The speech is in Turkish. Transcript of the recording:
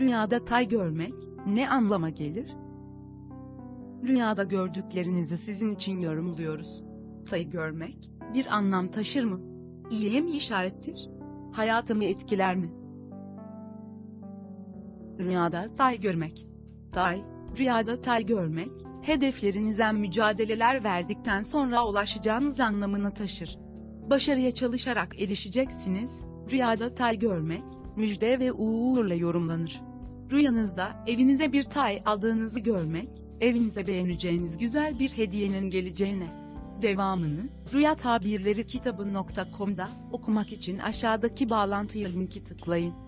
Rüyada tay görmek ne anlama gelir? Rüyada gördüklerinizi sizin için yorumluyoruz. Tayı görmek bir anlam taşır mı? İyiye mi işarettir? Hayatımı etkiler mi? Rüyada tay görmek. Tay, rüyada tay görmek, hedeflerinize mücadeleler verdikten sonra ulaşacağınız anlamını taşır. Başarıya çalışarak erişeceksiniz, rüyada tay görmek, müjde ve uğurla yorumlanır. Rüyanızda evinize bir tay aldığınızı görmek, evinize beğeneceğiniz güzel bir hediyenin geleceğine. Devamını, Rüya Tabirleri kitabı.com'da okumak için aşağıdaki bağlantıya linki tıklayın.